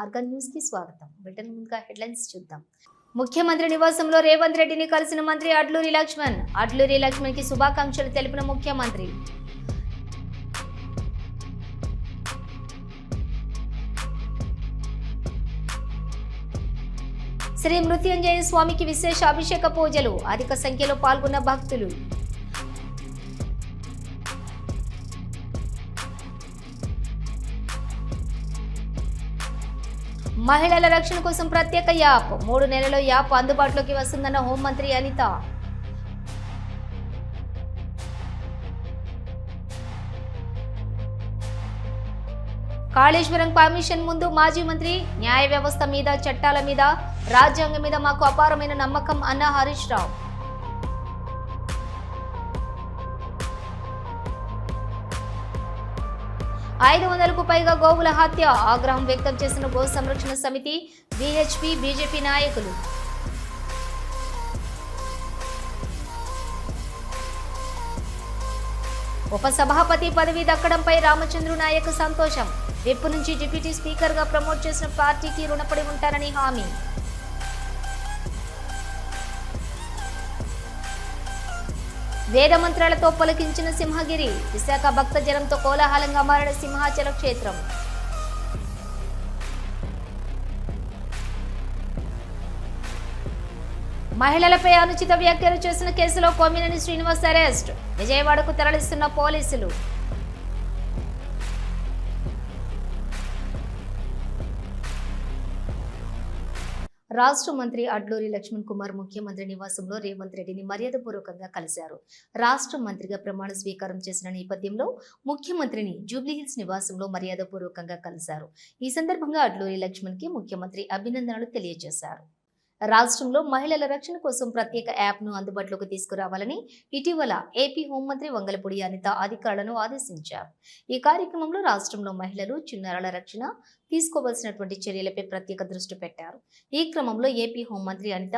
Organ న్యూస్కి స్వాగతం. Britain ముందుగా హెడ్లైన్స్ చూద్దాం. ముఖ్యమంత్రి నివాసంలో రేవంత్ రెడ్డిని కలిసిన మంత్రి అడ్లూరి లక్ష్మణ్. అడ్లూరి లక్ష్మణ్కి శుభాకాంక్షలు తెలిపిన ముఖ్యమంత్రి. శ్రీ మృత్యుంజయ స్వామికి విశేష అభిషేక పూజలు. అధిక సంఖ్యలో పాల్గొన్న భక్తులు. మహిళల రక్షణ కోసం ప్రత్యేక యాప్. మూడు నెలల్లో యాప్ అందుబాటులోకి వస్తుందన్న హోంమంత్రి అనిత. కాళేశ్వరం కమిషన్ ముందు మాజీ మంత్రి న్యాయ వ్యవస్థ మీద చట్టాల మీద రాజ్యాంగం మీద మాకు అపారమైన నమ్మకం అన్న హరీష్ రావు. ఐదు వందలకు పైగా గోవుల హత్య ఆగ్రహం వ్యక్తం చేసిన గో సంరక్షణ సమితి విహెచ్పి బీజేపీ నాయకులు. ఉపసభాపతి పదవి దక్కడంపై రామచంద్రు నాయక్ సంతోషం. విప్ నుంచి డిప్యూటీ స్పీకర్గా ప్రమోట్ చేసిన పార్టీకి రుణపడి ఉంటారని హామీ. వేద మంత్రాలతో పలికించిన సింహగిరి విశాఖ భక్త జనంతో కోలాహలంగా మారిన సింహాచల క్షేత్రం. మహిళలపై అనుచిత వ్యాఖ్యలు చేసిన కేసులో కోమినేని శ్రీనివాస్ అరెస్ట్. విజయవాడకు తరలిస్తున్న పోలీసులు. రాష్ట్ర మంత్రి అడ్లూరి లక్ష్మణ్ కుమార్ ముఖ్యమంత్రి నివాసంలో రేవంత్ రెడ్డిని మర్యాదపూర్వకంగా కలిశారు. రాష్ట్ర మంత్రిగా ప్రమాణ స్వీకారం చేసిన నేపథ్యంలో ముఖ్యమంత్రిని జూబ్లీహిల్స్ నివాసంలో మర్యాదపూర్వకంగా కలిశారు. ఈ సందర్భంగా అడ్లూరి లక్ష్మణ్కి ముఖ్యమంత్రి అభినందనలు తెలియజేశారు. రాష్ట్రంలో మహిళల రక్షణ కోసం ప్రత్యేక యాప్ను అందుబాటులోకి తీసుకురావాలని ఇటీవల ఏపీ హోంమంత్రి వంగలపూడి అనిత అధికారులను ఆదేశించారు. ఈ కార్యక్రమంలో రాష్ట్రంలో మహిళలు చిన్నారుల రక్షణ తీసుకోవాల్సినటువంటి చర్యలపై ప్రత్యేక దృష్టి పెట్టారు. ఈ క్రమంలో ఏపీ హోంమంత్రి అనిత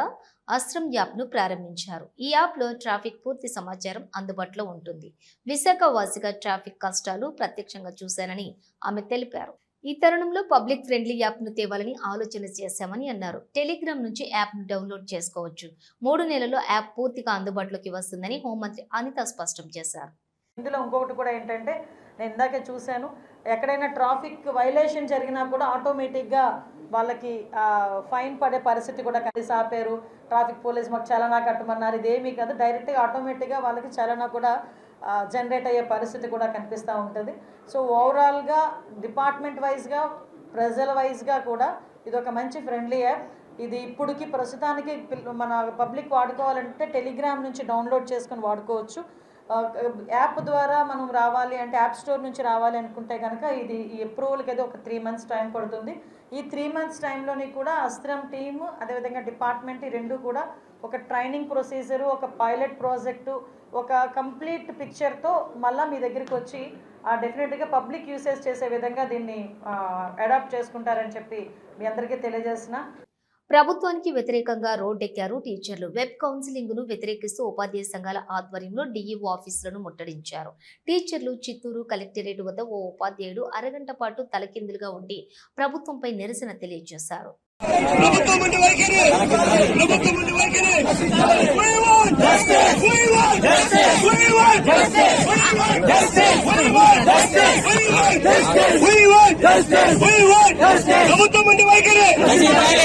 అస్త్రం యాప్ను ప్రారంభించారు. ఈ యాప్లో ట్రాఫిక్ పూర్తి సమాచారం అందుబాటులో ఉంటుంది. విశాఖ వాసిగా ట్రాఫిక్ కష్టాలు ప్రత్యక్షంగా చూశానని ఆమె తెలిపారు. ఈ తరుణంలో పబ్లిక్ ఫ్రెండ్లీ యాప్ను తేవాలని ఆలోచన చేశామని అన్నారు. టెలిగ్రామ్ నుంచి యాప్ను డౌన్లోడ్ చేసుకోవచ్చు. మూడు నెలల్లో యాప్ పూర్తిగా అందుబాటులోకి వస్తుందని హోంమంత్రి అనిత స్పష్టం చేశారు. ఇందులో ఇంకొకటి కూడా ఏంటంటే నేను ఇందాకే చూశాను ఎక్కడైనా ట్రాఫిక్ వైలేషన్ జరిగినా కూడా ఆటోమేటిక్గా వాళ్ళకి ఫైన్ పడే పరిస్థితి కూడా కలిసి ఆపారు. ట్రాఫిక్ పోలీస్ మాకు చలనా కట్టమన్నారు. ఇదేమీ కాదు డైరెక్ట్గా ఆటోమేటిక్గా వాళ్ళకి చలనా కూడా జనరేట్ అయ్యే పరిస్థితి కూడా కనిపిస్తూ ఉంటుంది. సో ఓవరాల్గా డిపార్ట్మెంట్ వైజ్గా ప్రజల వైజ్గా కూడా ఇది ఒక మంచి ఫ్రెండ్లీ యాప్ ఇది ఇప్పుడుకి ప్రస్తుతానికి మన పబ్లిక్ వాడుకోవాలంటే టెలిగ్రామ్ నుంచి డౌన్లోడ్ చేసుకొని వాడుకోవచ్చు. యాప్ ద్వారా మనం రావాలి అంటే యాప్ స్టోర్ నుంచి రావాలి అనుకుంటే కనుక ఇది ఈ అప్రూవల్కి అయితే ఒక త్రీ మంత్స్ టైం పడుతుంది. ఈ త్రీ మంత్స్ టైంలోని కూడా అస్త్రం టీము అదేవిధంగా డిపార్ట్మెంట్ ఈ రెండు కూడా ఒక ట్రైనింగ్ ప్రొసీజరు ఒక పైలట్ ప్రాజెక్టు ఒక కంప్లీట్ పిక్చర్తో మళ్ళీ మీ దగ్గరికి వచ్చి డెఫినెట్గా పబ్లిక్ యూసేజ్ చేసే విధంగా దీన్ని అడాప్ట్ చేసుకుంటారని చెప్పి మీ అందరికీ తెలియజేసిన ప్రభుత్వానికి వ్యతిరేకంగా రోడ్డెక్కారు టీచర్లు. వెబ్ కౌన్సిలింగ్ను వ్యతిరేకిస్తూ ఉపాధ్యాయ సంఘాల ఆధ్వర్యంలో డిఈఓ ఆఫీసులను ముట్టడించారు. టీచర్లు చిత్తూరు కలెక్టరేట్ వద్ద ఓ ఉపాధ్యాయుడు అరగంట పాటు తలకిందులుగా ఉండి ప్రభుత్వంపై నిరసన తెలియజేశారు. ప్రభుత్వం ఉండి వైఖరి ప్రభుత్వం ఉండి వైఖరి ప్రభుత్వం ఉండి వైఖరి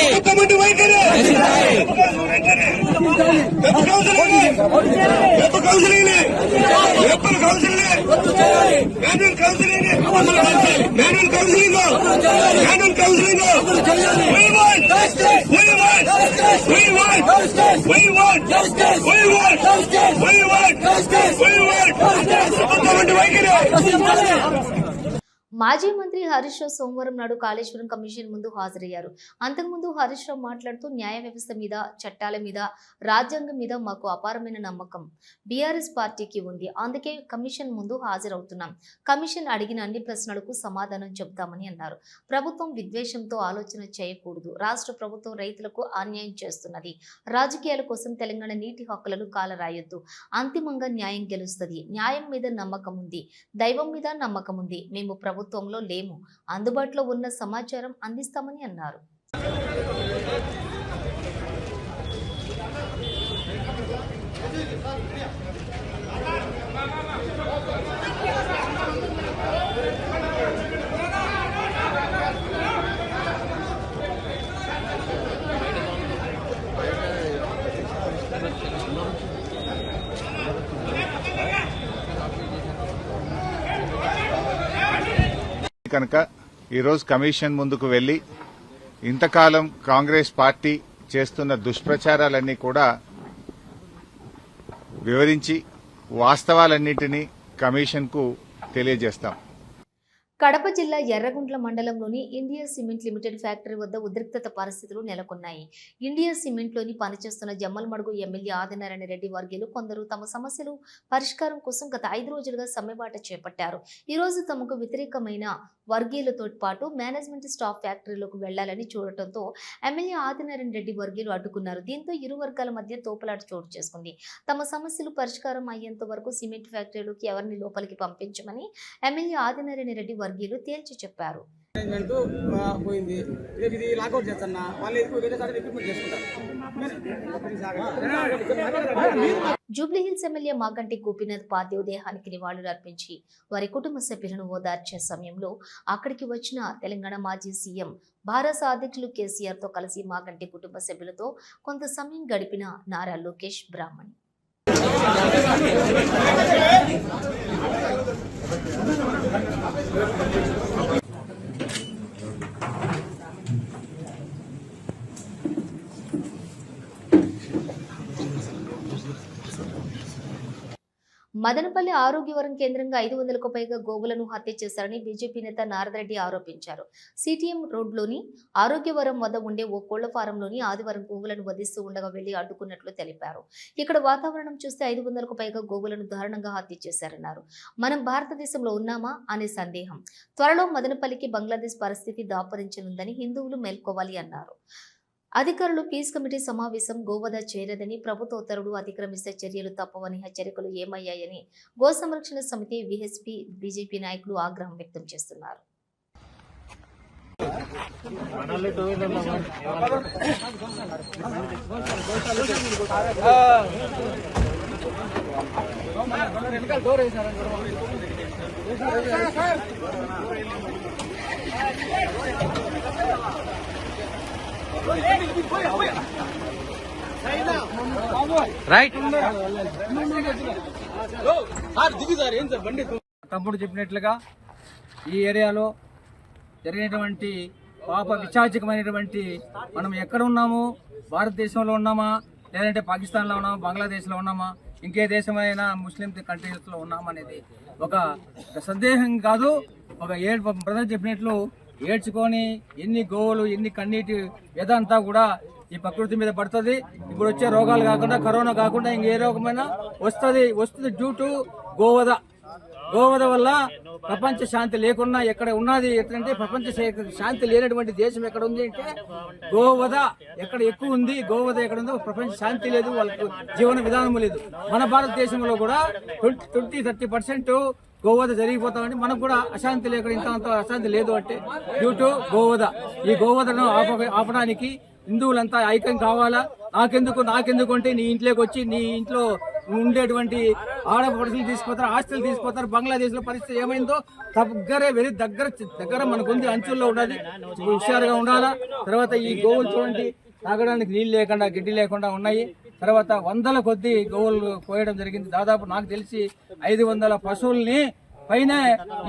ప్రభుత్వం ఉండి వైఖరి రేపు కౌన్సిలింగ్ రేపు కౌన్సిలింగ్ రేపు counselling manual counselling manual counselling comes legal. We want justice. We want justice. We want justice. We want justice. We want justice. We want justice. We want justice. మాజీ మంత్రి హరీష్ రావు సోమవారం నాడు కాళేశ్వరం కమిషన్ ముందు హాజరయ్యారు. అంతకుముందు హరీష్ రావు మాట్లాడుతూ న్యాయ వ్యవస్థ మీద చట్టాల మీద రాజ్యాంగం మీద మాకు అపారమైన నమ్మకం. బీఆర్ఎస్ పార్టీకి ఉంది. అందుకే కమిషన్ ముందు హాజరవుతున్నాం. కమిషన్ అడిగిన అన్ని ప్రశ్నలకు సమాధానం చెబుతామని అన్నారు. ప్రభుత్వం విద్వేషంతో ఆలోచన చేయకూడదు. రాష్ట్ర ప్రభుత్వం రైతులకు అన్యాయం చేస్తున్నది. రాజకీయాల కోసం తెలంగాణ నీటి హక్కులను కాలరాయొద్దు. అంతిమంగా న్యాయం గెలుస్తుంది. న్యాయం మీద నమ్మకం ఉంది. దైవం మీద నమ్మకం ఉంది. మేము ప్రభుత్వం ప్రభుత్వంలో లేము. అందుబాటులో ఉన్న సమాచారం అందిస్తామని అన్నారు. కనుక ఈరోజు కమిషన్ ముందుకు వెళ్ళి ఇంతకాలం కాంగ్రెస్ పార్టీ చేస్తున్న దుష్ప్రచారాలన్నీ కూడా వివరించి వాస్తవాలన్నింటినీ కమిషన్కు తెలియజేస్తాం. కడప జిల్లా ఎర్రగుంట్ల మండలంలోని ఇండియా సిమెంట్ లిమిటెడ్ ఫ్యాక్టరీ వద్ద ఉద్రిక్తత పరిస్థితులు నెలకొన్నాయి. ఇండియా సిమెంట్లోని పనిచేస్తున్న జమ్మలమడుగు ఎమ్మెల్యే ఆదినారాయణ రెడ్డి వర్గీయులు కొందరు తమ సమస్యలు పరిష్కారం కోసం గత ఐదు రోజులుగా సమ్మెబాట చేపట్టారు. ఈరోజు తమకు వ్యతిరేకమైన వర్గీయులతో పాటు మేనేజ్మెంట్ స్టాఫ్ ఫ్యాక్టరీలోకి వెళ్ళాలని చూడటంతో ఎమ్మెల్యే ఆదినారాయణ రెడ్డి వర్గీయులు అడ్డుకున్నారు. దీంతో ఇరు వర్గాల మధ్య తోపులాట చోటు చేసుకుంది. తమ సమస్యలు పరిష్కారం అయ్యేంత వరకు సిమెంట్ ఫ్యాక్టరీలోకి ఎవరిని లోపలికి పంపించమని ఎమ్మెల్యే ఆదినారాయణ రెడ్డి వర్గీయులు తేల్చి చెప్పారు. అరేంజ్మెంట్ పోయింది. రేపు ఇది లాకౌట్ చేస్తున్నా. వాళ్ళు ఎక్కువ వేరే సార్ రిక్రూట్మెంట్ చేసుకుంటారు. జూబ్లీహిల్స్ ఎమ్మెల్యే మాగంటి గోపీనాథ్ పార్థివ దేహానికి నివాళులు అర్పించి వారి కుటుంబ సభ్యులను ఓదార్చే సమయంలో అక్కడికి వచ్చిన తెలంగాణ మాజీ సీఎం భారత అధ్యక్షులు కేసీఆర్తో కలిసి మాగంటి కుటుంబ సభ్యులతో కొంత సమయం గడిపిన నారా లోకేష్ బ్రాహ్మణి. మదనపల్లి ఆరోగ్యవరం కేంద్రంగా ఐదు వందలకు పైగా గోవులను హత్య చేశారని బీజేపీ నేత నారదరెడ్డి ఆరోపించారు. సిటిఎం రోడ్లోని ఆరోగ్యవరం వద్ద ఉండే ఓ కోళ్ళ ఫారంలోని ఆదివారం గోవులను వధిస్తూ ఉండగా వెళ్ళి అడ్డుకున్నట్లు తెలిపారు. ఇక్కడ వాతావరణం చూస్తే ఐదు వందలకు పైగా గోవులను దారుణంగా హత్య చేశారన్నారు. మనం భారతదేశంలో ఉన్నామా అనే సందేహం. త్వరలో మదనపల్లికి బంగ్లాదేశ్ పరిస్థితి దాపరించనుందని హిందువులు మేల్కోవాలి అన్నారు. అధికారులు పీస్ కమిటీ సమావేశం గోవద చేరదని ప్రభుత్వ ఉత్తర్వులు అతిక్రమిస్తే చర్యలు తప్పవని హెచ్చరికలు ఏమయ్యాయని గో సంరక్షణ సమితి విహెచ్పి బీజేపీ నాయకులు ఆగ్రహం వ్యక్తం చేస్తున్నారు. తమ్ముడు చెప్పినట్లుగా ఈ ఏరియాలో జరిగినటువంటి పాప విచాచకమైనటువంటి మనం ఎక్కడ ఉన్నాము? భారతదేశంలో ఉన్నామా? లేదంటే పాకిస్తాన్లో ఉన్నామా? బంగ్లాదేశ్లో ఉన్నామా? ఇంకే దేశమైనా ముస్లిం కంట్రీస్లో ఉన్నామా అనేది ఒక ఒక సందేహం కాదు. ఒక ఏడు బ్రదర్ చెప్పినట్లు ఏడ్చుకొని ఎన్ని గోవులు ఎన్ని కన్నీటి ఏదంతా కూడా ఈ ప్రకృతి మీద పడుతుంది. ఇప్పుడు వచ్చే రోగాలు కాకుండా కరోనా కాకుండా ఇంకే రోగమైనా వస్తుంది. వస్తుంది డ్యూ టు గోవద. గోవద వల్ల ప్రపంచ శాంతి లేకున్నా ఎక్కడ ఉన్నది ఎట్లంటే ప్రపంచ శాంతి లేనటువంటి దేశం ఎక్కడ ఉంది అంటే గోవద ఎక్కడ ఎక్కువ ఉంది గోవద ఎక్కడ ఉందో ప్రపంచ శాంతి లేదు వాళ్ళకు జీవన విధానం లేదు. మన భారతదేశంలో కూడా ట్వంటీ థర్టీ పర్సెంట్ గోవధ జరిగిపోతామంటే మనకు కూడా అశాంతి లేకుండా ఇంత అంత అశాంతి లేదు అంటే డ్యూ టు గోవద. ఈ గోవదను ఆప ఆపడానికి హిందువులంతా ఐక్యం కావాలా? నాకెందుకు నాకెందుకు అంటే నీ ఇంట్లోకి వచ్చి నీ ఇంట్లో ఉండేటువంటి ఆడపడుచులు తీసుకుపోతారు ఆస్తులు తీసుకుపోతారు బంగ్లాదేశ్లో పరిస్థితి ఏమైందో దగ్గరే వెరీ దగ్గర దగ్గర మనకుంది అంచుల్లో ఉండాలి హుషారుగా ఉండాలా? తర్వాత ఈ గోవులు చూడండి తాగడానికి నీళ్ళు లేకుండా గిడ్డి లేకుండా ఉన్నాయి. తర్వాత వందల కొద్ది గోవులు కోయడం జరిగింది. దాదాపు నాకు తెలిసి ఐదు వందల పశువుల్ని పైన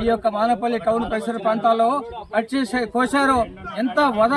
ఈ యొక్క మానపల్లి టౌన్ పరిసర ప్రాంతాల్లో కట్ చేసి కోశారు. ఎంత వధ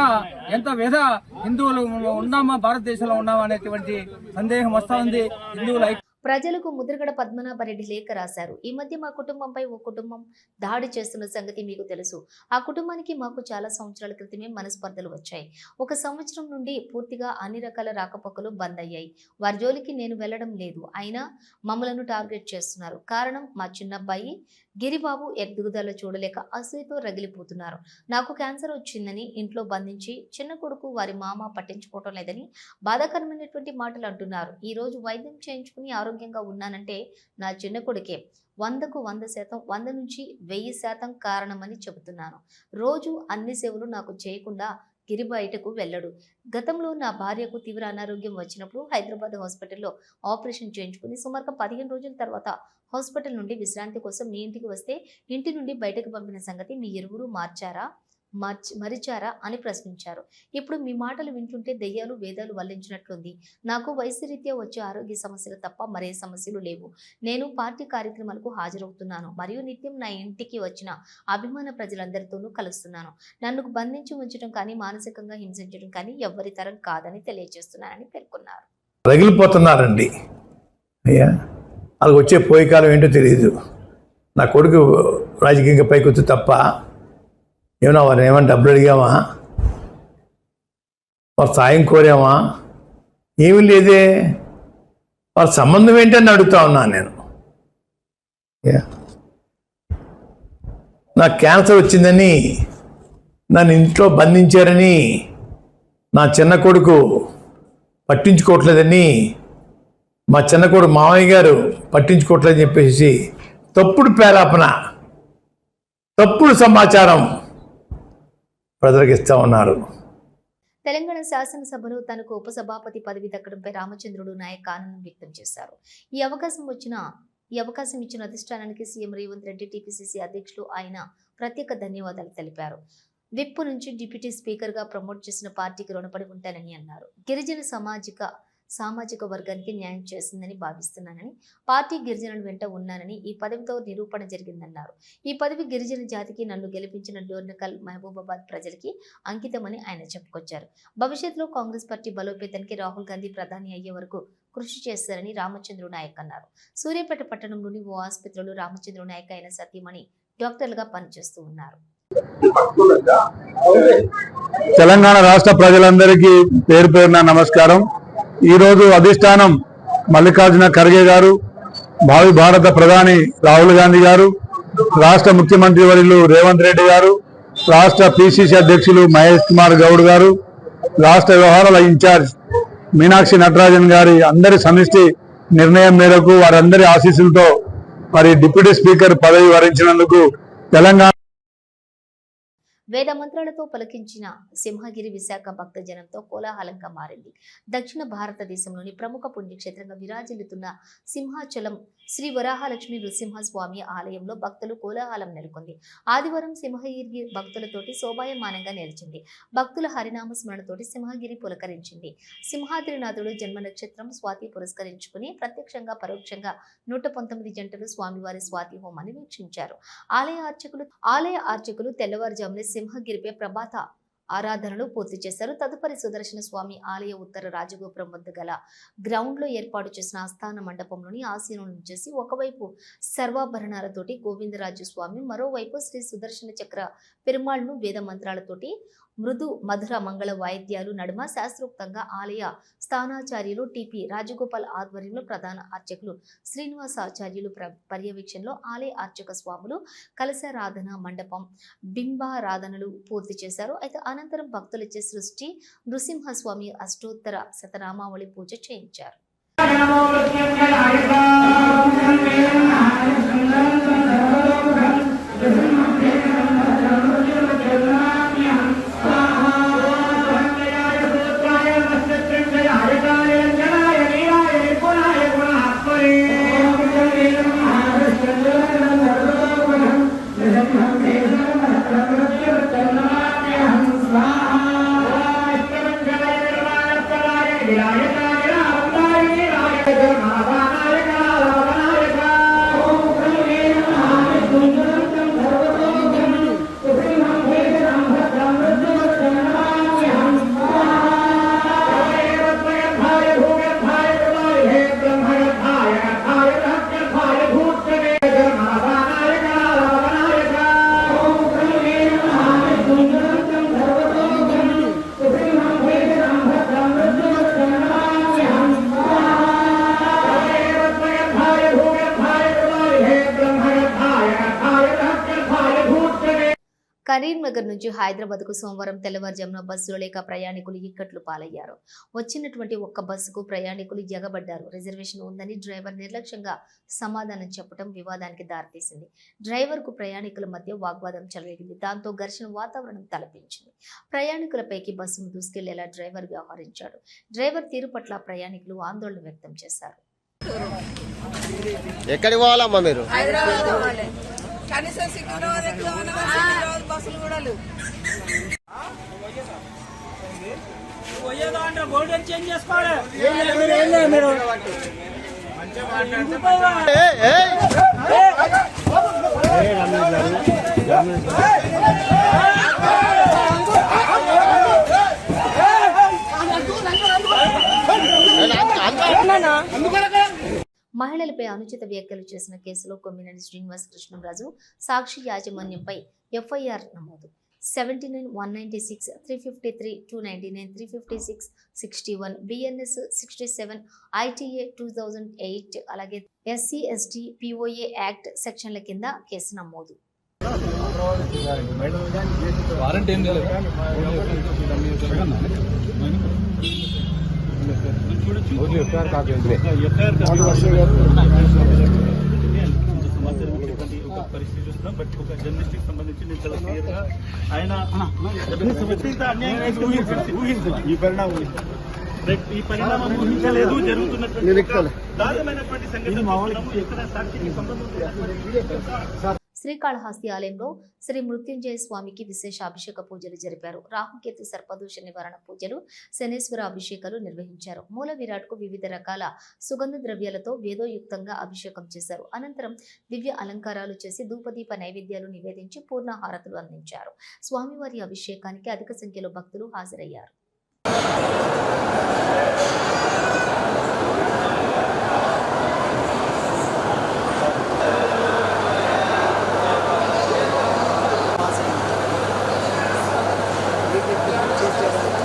ఎంత వ్యధ హిందువులు ఉన్నామా భారతదేశంలో ఉన్నామా అనేటువంటి సందేహం వస్తా ఉంది. హిందువులు ప్రజలకు ముద్రగడ పద్మనాభరెడ్డి లేఖ రాశారు. ఈ మధ్య మా కుటుంబంపై ఓ కుటుంబం దాడి చేస్తున్న సంగతి మీకు తెలుసు. ఆ కుటుంబానికి మాకు చాలా సంవత్సరాల క్రితమే మనస్పర్ధలు వచ్చాయి. ఒక సంవత్సరం నుండి పూర్తిగా అన్ని రకాల రాకపోకలు బంద్ అయ్యాయి. వారి జోలికి నేను వెళ్ళడం లేదు. అయినా మమ్మలను టార్గెట్ చేస్తున్నారు. కారణం మా చిన్నబ్బాయి గిరిబాబు ఎదుగుదల చూడలేక అసూయతో రగిలిపోతున్నారు. నాకు క్యాన్సర్ వచ్చిందని ఇంట్లో బంధించి చిన్న కొడుకు వారి మామ పట్టించుకోవటం లేదని బాధాకరమైనటువంటి మాటలు అంటున్నారు. ఈ రోజు వైద్యం చేయించుకుని ఆరోగ్యంగా ఉన్నానంటే నా చిన్న కొడుకే. వందకు వంద శాతం వంద నుంచి వెయ్యి శాతం కారణమని చెబుతున్నాను. రోజు అన్ని సేవలు నాకు చేయకుండా గిరి బయటకు వెళ్ళడు. గతంలో నా భార్యకు తీవ్ర అనారోగ్యం వచ్చినప్పుడు హైదరాబాద్ హాస్పిటల్లో ఆపరేషన్ చేయించుకుని సుమారుగా పదిహేను రోజుల తర్వాత హాస్పిటల్ నుండి విశ్రాంతి కోసం మీ ఇంటికి వస్తే ఇంటి నుండి బయటకు పంపిన సంగతి మీ ఇరువురు మార్చారా? మార్చ మరిచారా? అని ప్రశ్నించారు. ఇప్పుడు మీ మాటలు వింటుంటే దెయ్యాలు వేదాలు వల్లించినట్లుంది. నాకు వయసురీత్యా వచ్చే ఆరోగ్య సమస్యలు తప్ప మరే సమస్యలు లేవు. నేను పార్టీ కార్యక్రమాలకు హాజరవుతున్నాను మరియు నిత్యం నా ఇంటికి వచ్చిన అభిమాన ప్రజలందరితోనూ కలుస్తున్నాను. నన్ను బంధించి ఉంచడం కానీ మానసికంగా హింసించడం కానీ ఎవ్వరి తరం కాదని తెలియజేస్తున్నానని పేర్కొన్నారు. రగిలిపోతున్నారండి. అయ్యా! వాళ్ళకి వచ్చే పోయే కాలం ఏంటో తెలియదు నా కొడుకు రాజకీయంగా పైకి వచ్చి తప్ప ఏమన్నా వారిని ఏమైనా డబ్బులు అడిగామా వారు సాయం కోరామా ఏమీ లేదే. వారి సంబంధం ఏంటని అడుగుతా ఉన్నాను నేను. నాకు క్యాన్సర్ వచ్చిందని నన్ను ఇంట్లో బంధించారని నా చిన్న కొడుకు పట్టించుకోవట్లేదని మా చిన్న కొడుకు మామయ్య గారు పట్టించుకోవట్లని చెప్పేసి తప్పుడు పేలాపన తప్పుడు సమాచారం ప్రజలకు ఇస్తా ఉన్నారు. తెలంగాణ శాసనసభలో తనకు ఉపసభాపతి పదవి దక్కడంపై రామచంద్రుడు నాయక్ ఆనందం వ్యక్తం చేశారు. ఈ అవకాశం వచ్చిన ఈ అవకాశం ఇచ్చిన అధిష్టానానికి సీఎం రేవంత్ రెడ్డి టీపీసీసీ అధ్యక్షులు ఆయన ప్రత్యేక ధన్యవాదాలు తెలిపారు. విప్ నుంచి డిప్యూటీ స్పీకర్గా ప్రమోట్ చేసిన పార్టీకి రుణపడి ఉంటానని అన్నారు. గిరిజన సామాజిక సామాజిక వర్గానికి న్యాయం చేసిందని భావిస్తున్నానని పార్టీ గిరిజనుల వెంట ఉన్నానని ఈ పదవితో నిరూపణ జరిగిందన్నారు. ఈ పదవి గిరిజన జాతికి నన్ను గెలిపించిన డోర్నకల్ మహబూబాబాద్ ప్రజలకి అంకితమని ఆయన చెప్పుకొచ్చారు. భవిష్యత్తులో కాంగ్రెస్ పార్టీ బలోపేతానికి రాహుల్ గాంధీ ప్రధాని అయ్యే వరకు కృషి చేస్తారని రామచంద్రు నాయక్ అన్నారు. సూర్యాపేట పట్టణంలోని ఓ ఆసుపత్రిలో రామచంద్రు నాయక్ అయిన సతీమణి డాక్టర్లుగా పనిచేస్తూ ఉన్నారు. తెలంగాణ రాష్ట్ర ప్రజలందరికీ పేరు పేరున నమస్కారం. ఈరోజు అధిష్టానం మల్లికార్జున ఖర్గే గారు భావి భారత ప్రధాని రాహుల్ గాంధీ గారు రాష్ట్ర ముఖ్యమంత్రి వర్యులు రేవంత్ రెడ్డి గారు రాష్ట్ర పిసిసి అధ్యక్షులు మహేష్ కుమార్ గౌడ్ గారు రాష్ట్ర వ్యవహారాల ఇన్ఛార్జ్ మీనాక్షి నటరాజన్ గారి అందరి సమిష్టి నిర్ణయం మేరకు వారందరి ఆశీస్సులతో మరి డిప్యూటీ స్పీకర్ పదవి వరించినందుకు తెలంగాణ వేద మంత్రాలతో పలికించిన సింహగిరి విశాఖ భక్త జనంతో కోలాహలంగా మారింది. దక్షిణ భారతదేశంలోని ప్రముఖ పుణ్యక్షేత్రంగా విరాజిల్లుతున్న సింహాచలం శ్రీ వరాహలక్ష్మి నృసింహస్వామి ఆలయంలో భక్తులు కోలాహలం నెలకొంది. ఆదివారం సింహగిరి భక్తులతోటి శోభాయమానంగా నిలిచింది. భక్తుల హరినామ స్మరణతోటి సింహగిరి పులకరించింది. సింహాద్రినాథుడు జన్మ నక్షత్రం స్వాతి పురస్కరించుకుని ప్రత్యక్షంగా పరోక్షంగా నూట పంతొమ్మిది జంటలు స్వామివారి స్వాతి హోమాన్ని వీక్షించారు. ఆలయ అర్చకులు ఆలయ అర్చకులు తెల్లవారుజామున సింహగిరిపై ప్రభాత ఆరాధనలు పూర్తి చేశారు. తదుపరి సుదర్శన స్వామి ఆలయ ఉత్తర రాజగోపురం వద్ద గల గ్రౌండ్లో ఏర్పాటు చేసిన ఆస్థాన మండపంలోని ఆసీనం చేసి ఒకవైపు సర్వాభరణాలతోటి గోవిందరాజు స్వామి మరోవైపు శ్రీ సుదర్శన చక్ర పెరుమాళ్ను వేద మంత్రాలతోటి మృదు మధుర మంగళ వాయిద్యాలు నడుమ శాస్త్రోక్తంగా ఆలయ స్థానాచార్యులు టిపి రాజగోపాల్ ఆధ్వర్యంలో ప్రధాన అర్చకులు శ్రీనివాసాచార్యులు పర్యవేక్షణలో ఆలయ అర్చక స్వాములు కలశారాధన మండపం బింబారాధనలు పూర్తి చేశారు. అయితే అనంతరం భక్తులచే సృష్టి నృసింహస్వామి అష్టోత్తర శతనామావళి పూజ చేయించారు. എതിരായ కరీంనగర్ నుంచి హైదరాబాద్కు సోమవారం తెల్లవారుజామున బస్సులో లేక ప్రయాణికులు ఇక్కట్లు పాలయ్యారు. వచ్చినటువంటి ఒక్క బస్సుకు ప్రయాణికులు ఎగబడ్డారు. రిజర్వేషన్ ఉందని డ్రైవర్ నిర్లక్ష్యంగా సమాధానం చెప్పడం వివాదానికి దారితీసింది. డ్రైవర్కు ప్రయాణికుల మధ్య వాగ్వాదం చెలరేగింది. దాంతో ఘర్షణ వాతావరణం తలపించింది. ప్రయాణికులపైకి బస్సును దూసుకెళ్ళేలా డ్రైవర్ వ్యవహరించాడు. డ్రైవర్ తీరు పట్ల ప్రయాణికులు ఆందోళన వ్యక్తం చేశారు. ఎక్కడికి పోవాలమ్మా మీరు? కనీసం సికింద్రాబాద్ మహిళలపై అనుచిత వ్యాఖ్యలు చేసిన కేసులో కొమ్మినేని శ్రీనివాస్ కృష్ణరాజు సాక్షి యాజమాన్యంపై ఎఫ్ఐఆర్ నమోదు. Seventy nine one ninety six three fifty three two ninety nine three fifty six sixty one BNS sixty seven ITA two thousand eight అలాగే ఎస్సీ ఎస్టీ పిఓఏ యాక్ట్ సెక్షన్ల కింద కేసు నమోదు. పరిస్థితి చూస్తున్నాం బట్ ఒక జర్నలిస్ట్కి సంబంధించి నేను చాలా క్లియర్గా ఆయన ఇంత అన్యాయం చేసి ఊహించండి. ఊహించండి. ఈ పరిణామం ఊహించండి. రైట్. ఈ పరిణామం ఊహించలేదు జరుగుతున్నటువంటి దారుణమైనటువంటి సంఘటన చూస్తున్నాము. ఇక్కడ సాక్షికి సంబంధం లేనటువంటి శ్రీకాళహస్తి ఆలయంలో శ్రీ మృత్యుంజయ స్వామికి విశేష అభిషేక పూజలు జరిపారు. రాహుకేతు సర్పదోష నివారణ పూజలు శనేశ్వర అభిషేకాలు నిర్వహించారు. మూల విరాట్కు వివిధ రకాల సుగంధ ద్రవ్యాలతో వేదోయుక్తంగా అభిషేకం చేశారు. అనంతరం దివ్య అలంకారాలు చేసి ధూపదీప నైవేద్యాలు నివేదించి పూర్ణ హారతులు అందించారు. స్వామివారి అభిషేకానికి అధిక సంఖ్యలో భక్తులు హాజరయ్యారు. Gracias.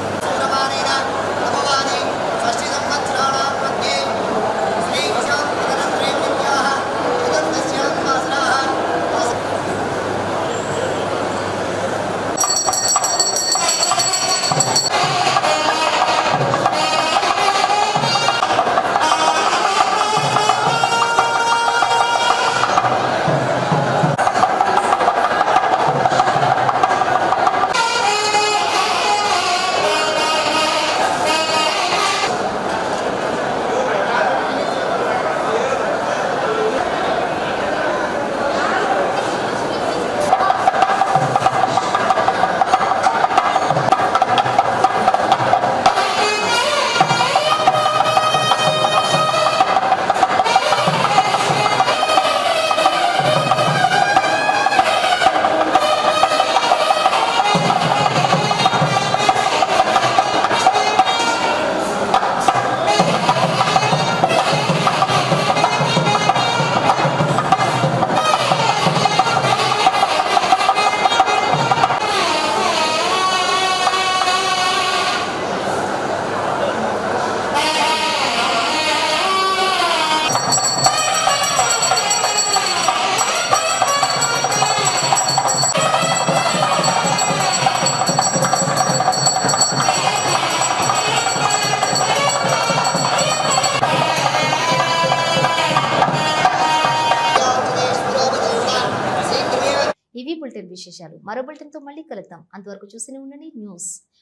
ఇవి అంతవరకు చూస్తూనే ఉండండి. న్యూస్.